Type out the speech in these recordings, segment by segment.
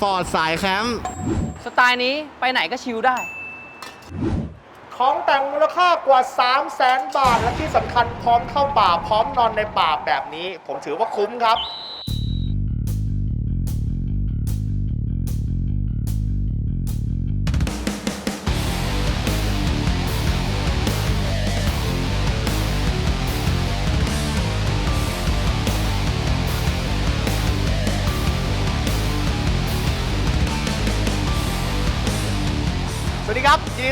ฟอร์ดสายแคมป์สไตล์นี้ไปไหนก็ชิลได้ ของแต่งมูลค่ากว่า 3 0 0แสนบาท และที่สำคัญพร้อมเข้าป่าพร้อมนอนในป่าแบบนี้ ผมถือว่าคุ้มครับ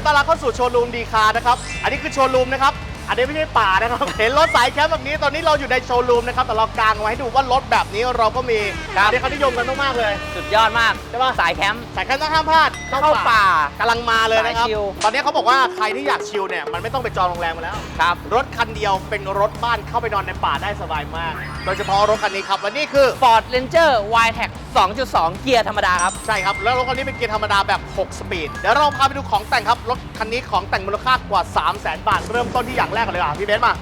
ต้อนรับเข้าสู่โชว์รูมดีคาร์นะครับ อันนี้คือโชว์รูมนะครับ อันนี้ไม่ใช่ป่านะครับ เห็นรถสายแคมป์แบบนี้ ตอนนี้เราอยู่ในโชว์รูมนะครับ แต่เรากางไว้ให้ดูว่ารถแบบนี้เราก็มีครับ ที่เขานิยมกันมากๆเลย สุดยอดมากใช่ปะ สายแคมป์ สายแคมป์ต้องห้ามพลาดเข้าป่า กำลังมาเลยนะครับ สายชิล ตอนนี้เขาบอกว่าใครที่อยากชิลเนี่ย มันไม่ต้องไปจองโรงแรมมาแล้ว ครับ รถคันเดียวเป็นรถบ้านเข้าไปนอนในป่าได้สบายมาก โดยเฉพาะรถคันนี้ครับ และนี่คือ Ford Ranger y t e c 2.2 เกียร์ธรรมดาครับ ใช่ครับ แล้วรถคันนี้เป็นเกียร์ธรรมดาแบบ 6 สปีด เดี๋ยวเราพาไปดูของแต่งครับ รถคันนี้ของแต่งมูลค่ากว่า 3 0 0 0 0 0บาท เริ่มต้นที่อย่างแรกก่อนเลยอะพี่เบนซ์มา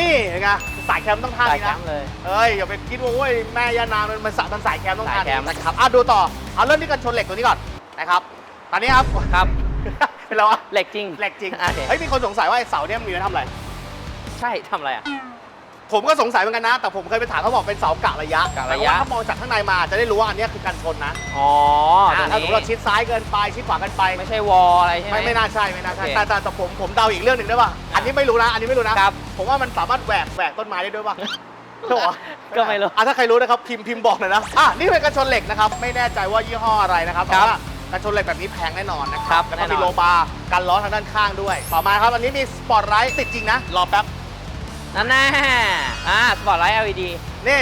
นี่ไงสายแคมป์ต้องท่าสายนี้แคนะ มป์เลย เอ้ยอย่าไปคิดว่าโอ้ยแม่ยานางมันสายมันสายแคมป์ต้องท่าสายแคนี้มป์ นะครับอะดูต่อเอาเริ่มที่กันชนเหล็กตัวนี้ก่อนนะครับตอนนี้ครับ ครับ เป็นแล้วอะเหล็กจริงเหล็กจริงอะโอเคเฮ้ยมีคนสงสัยว่าไอ้เสาเนี่ยมันมีไว้ทำอะไร ใช่ทำอะไรอะ ผมก็สงสัยเหมือนกันนะ แต่ผมเคยไปถามเขาบอกเป็นเสากะระยะกะแต่ระยะว่าถ้ามองจากข้างในมาจะได้รู้ว่าอันเนี้ยคือกันชนนะอ๋อตรอ่างถ้าสมมนี้ติเราชิดซ้ายเกินไปชิดขวาเกินไป ไม่ใช่วอลอะไรใช่ไหม ไม่ไม่น่าใช่ไม่น่าใช่โอเคแต่แต่แต่ผมผมเดาอีกเรื่องหนึ่งได้ป่ะอันนี้ไม่รู้นะ อันนี้ไม่รู้นะครับผมว่ามันสามารถแหวกแหวกต้นไม้ได้ด้วยป่ะใช่ปะก็ไม่รู้อะถ้าใครรู้นะครับพิมพ์พิมพ์บอกหน่อยนะอะนี่เป็นกันชนเหล็กนะครับไม่แน่ใจว่ายี่ห้ออะไรนะครับคแต่รับว่ากันชนเหล็กแบบนี้แพงแน่นอนนะคครัรับบแล้วก็แน่นมีอนโลบาร์กันล้อทางด้านข้างด้วย ต่อมาครับอันนี้มีสปอร์ตไลท์ติดจริงนะรอแป๊บ นั่นแน่อ่าสปอร์ตไลท์ LED นี่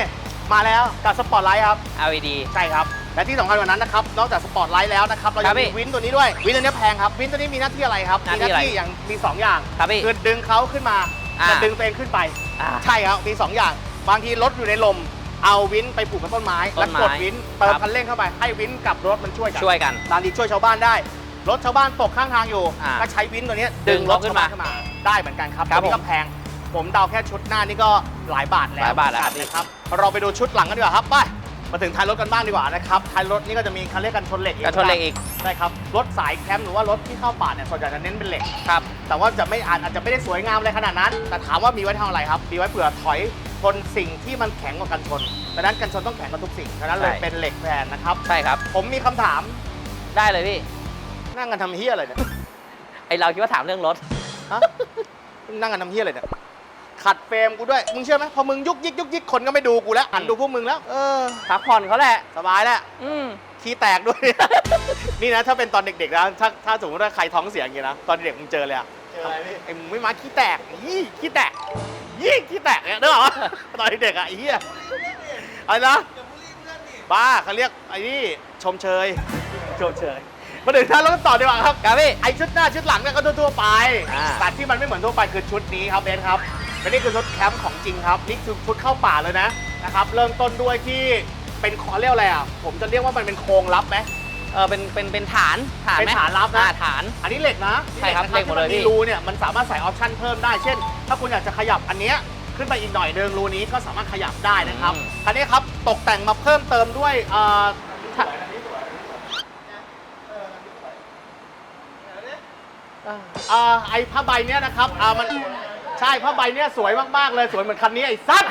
มาแล้วกับสปอร์ตไลท์ครับ LED ใช่ครับ และที่สำคัญกว่านั้นนะครับ นอกจากสปอร์ตไลท์แล้วนะครับ เราครัยับงพี่มีวินตัวนี้ด้วย วินตัวนี้แพงครับ วินตัวนี้มีหน้าที่อะไรครับหน้ามีที่อะไรอย่างมี 2 อย่างครับพี่คือดึงเขาขึ้นมาอ่า จะดึงตัวเองขึ้นไป อ่า ใช่ครับ มี 2 อย่าง บางทีรถอยู่ในลม เอาวินไปผูกกับต้นไม้ ต้แล้วนไม้กดวินเติมครับ คันเร่งเข้าไป ให้วินกับรถมันช่วยกัน ช่วยกันตามที่ช่วยชาวบ้านได้ รถชาวบ้านตกข้างทางอยู่ อ่าก็ใช้วินตัวนี้ดึดึงงรรถถขึ้ขึ้นนมามาขึ้นมา ได้เหมือนกันครับครับตัวนี้ผม ก็แพง ผมเดาแค่ชุดหน้านี่ก็หลายบาทแล้วหลายบาทแล้วครับนะครับ เราไปดูชุดหลังกันดีกว่าครับไปมาถึงท้ายรถกันบ้างดีกว่านะครับท้ายรถนี่ก็จะมีคันเรียกกันชนเหล็กอีกกันชนเหล็กอีกใช่ครับรถสายแคมป์หรือว่ารถที่เข้าป่าเนี่ยส่วนใหญ่จะเน้นเป็นเหล็ก ครับ แต่ว่าจะไม่อาจอาจจะไม่ได้สวยงามอะไรขนาดนั้น แต่ถามว่ามีไว้ทำอะไรครับ มีไว้เผื่อถอยชนสิ่งที่มันแข็งกว่ากันชนดังนั้นกันชนต้องแข็งกว่าทุกสิ่งดังนั้นเลยใช่ เป็นเหล็กแทนนะครับ ใช่ครับ ผมมีคำถามได้เลยพี่ นั่งกันทำเฮียอะไรเนี่ยไอเราคิดว่าถามเรื่องรถ ฮะมึงนั่งกันทำเฮียอะไรเนี่ย ขัดเฟรมกูด้วย มึงเชื่อไหมพอมึงยุกยิกยุกยิกคนก็ไม่ดูกูแล้วหันดูพวกมึงแล้ว เออ พักผ่อนเขาแหละ สบายแล้วอืม ขี้แตกด้วย นี่นะถ้าเป็นตอนเด็กๆนะถ้าถ้าสมมติว่าใครท้องเสียอย่างงี้นะตอนเด็กมึงเจอเลยอะเจออะไรพี่ ไอ้มึงไม่มาขี้แตกยี่ขี้แตกยี่ขี้แตกเนี่ยเด้อตอนเด็กๆอะไอ้เหี้ยอะไรนะบ้าเขาเรียกไอ้นี่ชมเชย ชมเชยมาถึงท่านแล้วก็ต่อดีกว่าครับ ครับพี่ ไอชุดหน้าชุดหลังเนี่ยก็ทั่วๆไปอ่า แต่ที่มันไม่เหมือนทั่วไปคือชุดนี้ครับเบนครับ และนี่คือชุดแคมป์ของจริงครับนี่คือชุดเข้าป่าเลยนะนะครับ เริ่มต้นด้วยที่เป็นขอเรียกอะไรอะผมจะเรียกว่ามันเป็นโครงลับไหม เออเป็นเป็นเป็นฐานฐานเป็นไหมฐานลับนะ อ่าฐาน อันนี้เหล็กนะใช่ครับนะเหล็กหมดเลยที่นพี่รูเนี่ยมันสามารถใส่ออปชั่นเพิ่มได้ เช่น ถ้าคุณอยากจะขยับอันเนี้ยขึ้นไปอีกหน่อยนึงรูนี้ก็สามารถขยับได้นะครับอืม คันนี้ครับตกแต่งมาเพิ่มเติมด้วยเอ่ออ่าไอ้ผ้าใบเนี้ยนะครับอ่ามัน ใช่ผ้าใบเนี้ยสวยมากๆเลยสวยเหมือนคันนี้ไอ้สัตว์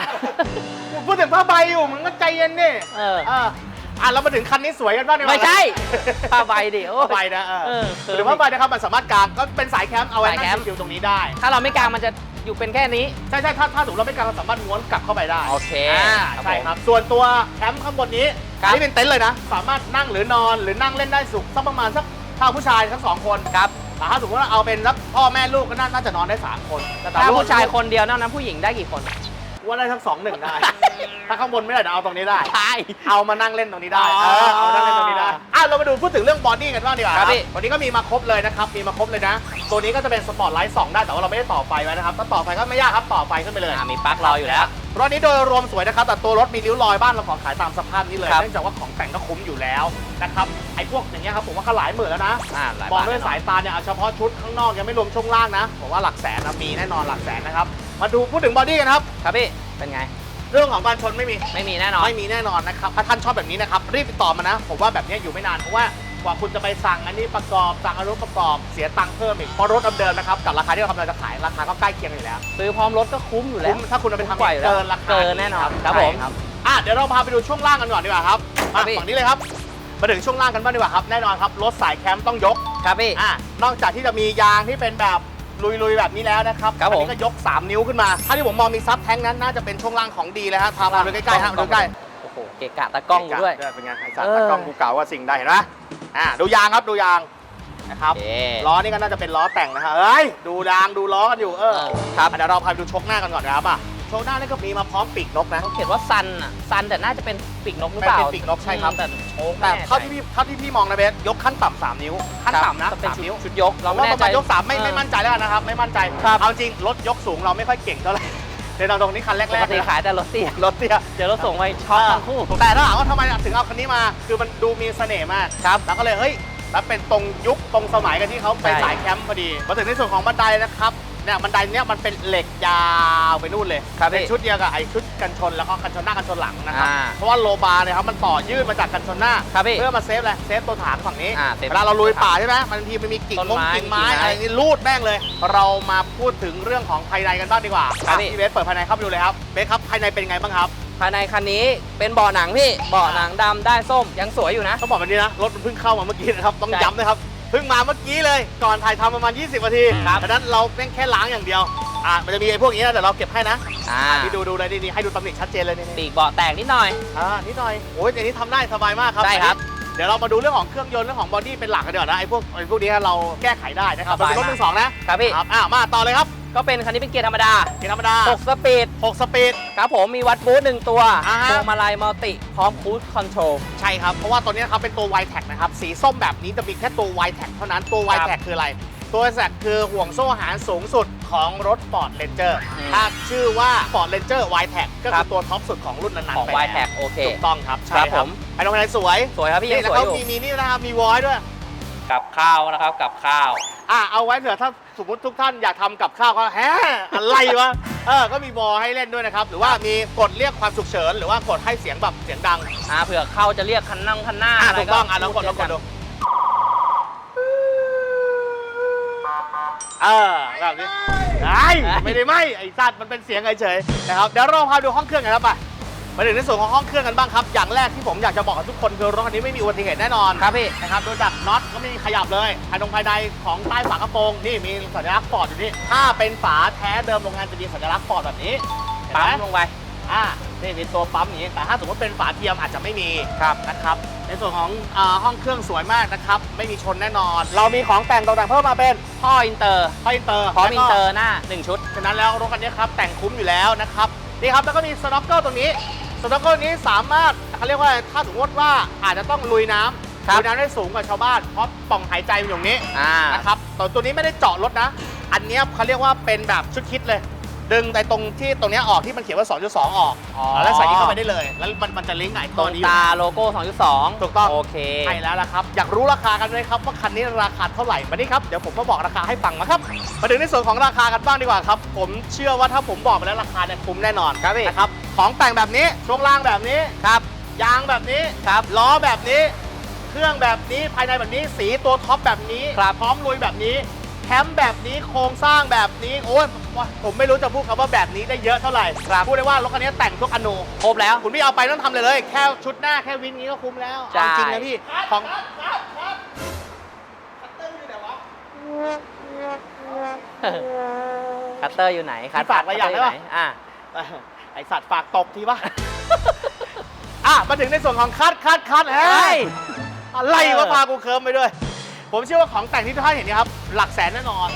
กูพูดถึงผ้าใบอยู่มึงก็ใจเย็นดิเออ เอออะเรามาถึงคันนี้สวยกันบ้างดีกว่าไม่ใช่ผ้าใบดิโอ้ ผ้าใบนะเออเออหรือผ้าใบนะครับมันสามารถกางก็เป็นสายแคมป์เอาไว้สายนั่แคมป์ งชิวๆตรงนี้ได้ ถ้าเราไม่กางมันจะอยู่เป็นแค่นี้ ใช่ใช่ถ้าถ้าสมมติเราไม่กางเราสามารถม้วนกลับเข้าไปได้โอเคอ่าครับใช่ผมครับ ส่วนตัวแคมป์ข้างบนนี้ครับ อันนี้เป็นเต็นท์เลยนะ สามารถนั่งหรือนอนหรือนั่งเล่นได้สุขสักประมาณสักถ้าผู้ชายทั้งสองคนครับ แต่ถ้าสมมติว่าเอาเป็นสักพ่อแม่ลูกก็น่าน่าจะนอนได้สามคนแต่ถ้าผู้ชายคนเดียวนอกนั้นผู้หญิงได้กี่คน ว่าได้ทั้งสองหนึ่งได้ ถ้าข้างบนไม่ได้เดี๋ยวเอาตรงนี้ได้ใช่เอามานั่งเล่นตรงนี้ได้อ๋อเออเอามานั่งเล่นตรงนี้ได้อะเรามาดูพูดถึงเรื่องบอดี้กันบ้างดีกว่าครับพี่วันนี้ก็มีมาครบเลยนะครับมีมาครบเลยนะ ตัวนี้ก็จะเป็นสปอร์ตไลท์2ได้แต่ว่าเราไม่ได้ต่อไฟไว้นะครับถ้าต่อไฟก็ไม่ยากครับต่อไฟขึ้นไปเลย อ่ามีปลั๊กรออยู่แล้ว รถนี้โดยรวมสวยนะครับแต่ตัวรถมีริ้วรอยบ้านเราขอขายตามสภาพนี้เลยครับ เนื่องจากว่าของแต่งก็คุ้มอยู่แล้วนะครับไอ้พวกอย่างเงี้ยครับผมว่าก็หลายหมื่นแล้วนะ อ่าหลายมองบาทด้วยแน่นอนสายตาเนี่ยเอาเฉพาะชุดข้างนอกยังไม่รวมช่วงล่างนะผมว่าหลักแสนนะมีแน่นอนหลักแสนนะครับมาดูพูดถึงบอดี้กันครับครับพี่ เป็นไง เรื่องของการชนไม่มี ไม่มีแน่นอน ไม่มีแน่นอนนะครับถ้าท่านชอบแบบนี้นะครับรีบติดต่อมานะ ผมว่าแบบนี้อยู่ไม่นานเพราะว่า กว่าคุณจะไปสั่งอันนี้ประกอบสั่งอนนุประกอบเสียตังค์เพิ่มอีกเพราะรถเดิมๆนะครับกับราคาที่เรากำลังจะขายราคาก็ใกล้เคียงอยู่แล้วซื้อพร้อมรถก็คุ้มอยู่แล้วคุ้มถ้าคุณเอาไปทำกว่าอยู่แล้วเกินราคาเกินแน่นอนครับผมใช่อะเดี๋ยวเราพาไปดูช่วงล่างกันก่อนดีกว่าครับครัมาบพี่ฝั่งนี้เลยครับมาถึงช่วงล่างกันบ้างดีกว่าครับแน่นอนครับรถสายแคมป์ต้องยกครับพี่อะนอกจากที่จะมียางที่เป็นแบบลุยๆแบบนี้แล้วนะครับครับอัผมนี้ก็ยก 3 นิ้วขึ้นมา ถ้าที่ผมมองมีซับแท้งนั้นน่าจะเป็นช่วงล่างของดีเลยฮะพามาดูใกล้ๆฮะมาดูใกล้โอ้โหเกะกะตากล้องอยู่ด้วยเป็นไงไอ้สัตเอว์อตากล้องกูเก่าว่าสิ่งใดเห็นไหม อ่าดูยางครับดูยางนะครับโอเคล้อนี่ก็น่าจะเป็นล้อแต่งนะฮะเอ้ยดูยางดูล้อกันอยู่เออเออครับเดี๋ยวเราพาไปดูชกหน้ากันก่อนนะครับอะชกหน้านี่ก็มีมาพร้อมปีกนกนะ เขาเขียนว่าซันอะซันแต่น่าจะเป็นปีกนกหรือเปล่าเป็นปีกนกใช่ครับ แต่โชคแต่ไม่แน่เท่าใจที่พี่เท่าที่พี่มองนะเบสยกขั้นต่ำสามนิ้วขั้นครับต่ำนะก็เป็นสามชุดนิ้ว ชุดยก เราเราไม่ว่าปแน่ระใจ มาณยกสามไม่เออไม่มั่นใจแล้วกันนะครับ ไม่มั่นใจครับ เอาจริงรถยกสูงเราไม่ค่อยเก่งเท่าไหร่ ในตอนตรงนี้คันแรปกกๆติเลยขายแต่รถเตี้ยรถเตี้ยเดี๋ยวรถส่งไปช็อตทั้งคู่แต่ถ้าถามว่าทำไมถึงเอาคันนี้มา คือมันดูมีเสน่ห์มาก ครับ แล้วก็เลยเฮ้ยแล้วเป็นตรงยุคตรงสมัยกันที่เขาไปใช่ สายแคมป์พอดีมาถึงในส่วนของบันไดนะครับ เนี่ยบันไดเนี้ยมันเป็นเหล็กยาวไปนู่นเลยครับเป็นพี่ชุดเดียวกับไอ้ชุดกันชนแล้วก็กันชนหน้ากันชนหลังนะครับอ่าเพราะว่าโลบาร์เนี่ยครับมันต่อยืดมาจากกันชนหน้าครับพี่เพื่อมาเซฟอะไรเซฟตัวฐานฝั่งนี้อ่าเซฟเวลาเราลุยป่าใช่ไหมบางทีมันมีกิ่งต้นมงไม้กิ่งไม้กิ่งไม้อะไรนี่รูดแม่งเลย เรามาพูดถึงเรื่องของภายในกันบ้างดีกว่าครับอะพี่พี่เบสเปิดภายในเข้าไปดูเลยครับเบสครับภายในเป็นไงบ้างครับภายในคันนี้เป็นเบาะหนังพี่เบาะหนังดำได้ส้มยังสวยอยู่นะ ต้องบอกแบบนี้นะรถมันเพิ่งเข้ามาเมื่อกี้นะครับต้องใช่ ย้ำนะครับ เพิ่งมาเมื่อกี้เลยก่อนถ่ายทำประมาณ 20นาทีครับดังนั้นเราแม่งแค่ล้างอย่างเดียวอ่ามันจะมีไอ้พวกนี้นะเดี๋ยวเราเก็บให้นะอ่านี่ดูดูเลยนี่นี่ให้ดูตำหนิชัดเจนเลยนี่ปีนี่กเบาะแตกนิดหน่อย อ่านิดหน่อยโอ้ยอันนี้ทำได้สบายมากครับใช่ครับ เดี๋ยวเรามาดูเรื่องของเครื่องยนต์เรื่องของบอดี้เป็นหลักกันเดี๋ยวานะไอ้พวกไอ้พวกนี้เราแก้ไขได้นะครับสบายเป็นรถมาก มือสองนะครับพี่ ครับอ่ามาต่อเลยครับ ก็เป็นคันนี้เป็นเกียร์ธรรมดาเกียร์ธรรมดา6สปีด6สปีด ครับผมมีวัดบูธหนึ่งตัวอ่าฮะ พวงมาลัยมัลติพร้อมคูดคอนโทรล ใช่ครับ เพราะว่าตัวนี้นะครับเป็นตัว y t a g นะครับ สีส้มแบบนี้จะมีแค่ตัว y t a g เท่านั้น ตัว y t a g คืออะไร ตัว y t a g คือห่วงโซ่อาหารสูงสุดของรถ Ford Ranger อืม ถ้าชื่อว่า Ford Ranger y t a g ก็ครัคือบตัวท็อปสุดของรุ่นนั้นๆของไป y t a g โอเค ถูกต้องครับ ใช่ครับครัผบมไอ้ตรงไหนสวยสวยครับพี่ยันี่งแล้วสวยเขาอยู่มีมีนี่นะครับ มีวอยด้วย กับข้าวนะครับกับข้าว อะเอาไว้เผื่อถ้าสมมติทุกท่านอยากทำกับข้าวก็แฮะอะไรวะเออก็มีวอลให้เล่นด้วยนะครับ หรือว่ามีกดเรียกความฉุกเฉินหรือว่ากดให้เสียงแบบเสียงดังอ่าเผื่อเข้าจะเรียกคันนั่งคันหน้าอะอะไรถูกต้องอะลองกดลองกดดูเออแบบนี้ไอ้ไม่ได้ไหมไอ้สัตว์มันเป็นเสียงเฉยๆนะครับเดี๋ยวเราพาดูห้องเครื่องกันครับไป มาถึงในส่วนของห้องเครื่องกันบ้างครับ อย่างแรกที่ผมอยากจะบอกกับทุกคนคือรถคันนี้ไม่มีอุบัติเหตุแน่นอนครับพี่นะครับดูจากน็อตก็ไม่มีขยับเลยภายในภายในของใต้ฝากระโปรงนี่มีสัญลักษณ์ฟอร์ดอยู่นี่ถ้าเป็นฝาแท้เดิมโรงงานจะมีสัญลักษณ์ฟอร์ดแบบนี้เห็นไหปั๊มลงไปอ่านี่มีตัวปั๊มอย่างนี้แต่ถ้าสมมติเป็นฝาเทียมอาจจะไม่มีครับนะครับ ในส่วนของอาห้องเครื่องสวยมากนะครับ ไม่มีชนแน่นอน เรามีของแต่งตกแต่งเพิ่มมาเป็นท่ออินเตอร์ไฟอินเตอร์พร้อมแล้วอิก็นเตอร์หน้า 1 ชุด ฉะนั้นแล้วรถคันนี้ครับแต่งคุ้มอยู่แล้วนะครับนี่ครับแล้วก็มีสน็อกเกิลตรงนี้ สน็อกเกิลนี้สามารถเขาเรียกว่าถ้าสมมติว่าอาจจะต้องลุยน้ำครับลุยน้ำได้สูงกว่าชาวบ้านเพราะปล่องหายใจมันอยู่ตรงนี้อ่านะครับแต่ตัวนี้ไม่ได้เจาะรถนะ อันเนี้ยเขาเรียกว่าเป็นแบบชุดคิดเลย ดึงไอ้ตรงที่ตรงเนี้ยออกที่มันเขียนว่า 2.2 ออกอ๋อแล้วใส่นี้เข้าไปได้เลย แล้วมันมันจะลิงก์กับไอ้ตตัรวงนี้อยู่ตาโลโก้ 2.2 ถูกต้องโอเคใช่แล้วล่ะครับ อยากรู้ราคากันไหมครับว่าคันนี้ราคาเท่าไหร่มานี่ครับเดี๋ยวผมมาบอกราคาให้ฟังนะครับมาถึงในส่วนของราคากันบ้างดีกว่าครับ ผมเชื่อว่าถ้าผมบอกไปแล้วราคาเนี่ยคุ้มแน่นอนครับพี่นะครับ ของแต่งแบบนี้ช่วงล่างแบบนี้ครับ ยางแบบนี้ครับล้อแบบนี้ เครื่องแบบนี้ภายในแบบนี้สีตัวท็อปแบบนี้ครับพร้อมลุยแบบนี้แคมป์แบบนี้โครงสร้างแบบนี้โอ้ยผมไม่รู้จะพูดคำว่าแบบนี้ได้เยอะเท่าไหร่ครับพูดได้ว่ารถคันนี้แต่งทุกอนูครบแล้วคุณพี่เอาไปต้องทำเลยเลย แค่ชุดหน้าแค่วินนี้ก็คุ้มแล้วใช่เอาจริงนะพี่ของคัตเตอร์อยู่ไหนคัตฝากอะไรอย่างได้ปะคัตเตร์ยู่หนอ่า ไอสัตว์ฝากตบทีวะ อะ มาถึงในส่วนของคัดคัดคัดเฮ้ยอะไรวะพากูเคิร์มไปด้วย ผมเชื่อว่าของแต่งที่ทุกท่านเห็นเนยครับ หลักแสนแน่นอน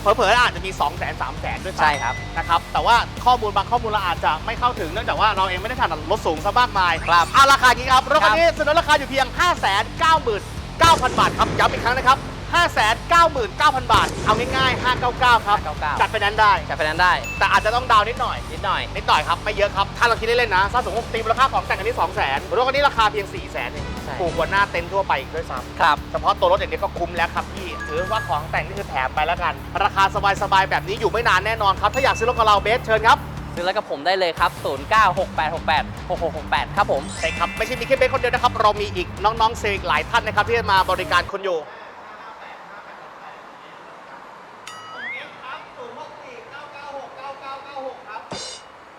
เผลอๆอาจจะมี 2 0 0 0 0 0 3 0 0 0 0ด้วยซ้ำ ใช่ครับ นะครับ แต่ว่าข้อมูลบางข้อมูลเราอาจจะไม่เข้าถึงเนื่องจากว่าเราเองไม่ได้ถนัดรถสูงซะมากมายครับอะราคานี้ครับรถคันนี้เสนอราคาอยู่เพียง 5 9 9 0 0 0 บาทครับ ย้ำอีกครั้งนะครับ 599,000 บาท เอาง่ายๆ 599 ครับ 599 จัดไปนั้นได้จะไปนั้นได้ แต่อาจจะต้องดาวน์นิดหน่อย นิดหน่อย นิดหน่อยครับ ไม่เยอะครับ ถ้าเราคิดเล่นๆนะถ้าสมมติตีมูลค่าของแต่งอันนี้ 2 0 0 0 0 0รถคันนี้ราคาเพียง 4 0 0 0 0 0เองใช่ ถูกกว่าหน้าเต็นท์ทั่วไปอีกด้วยซ้ำครับเฉพาะตัวรถอย่างนี้ก็คุ้มแล้วครับพี่ ถือว่าของแต่งนี่คือแถมไปแล้วกัน ราคาสบายๆ แบบนี้อยู่ไม่นานแน่นอนครับ ถ้าอยากซื้อรถกับเราเบสเชิญครับ ซื้อแล้วกับผมได้เลยครับ 0968686668 ครับผม ใช่ครับ ไม่ใช่มีแค่เบนคนเดียวนะครับ เรามีอีกน้องๆเซลล์อีกหลายท่านนะครับที่จะมาบริการคุณอยู่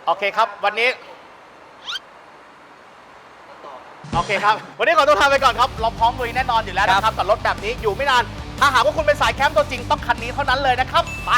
โอเคครับ วันนี้ โอเคครับ วันนี้ขอตัวลาไปก่อนครับ เราพร้อมลุยแน่นอนอยู่แล้วนะครับกับรถแบบนี้อยู่ไม่นาน ถ้าหากว่าคุณเป็นสายแคมป์ตัวจริงต้องคันนี้เท่านั้นเลยนะครับ ไป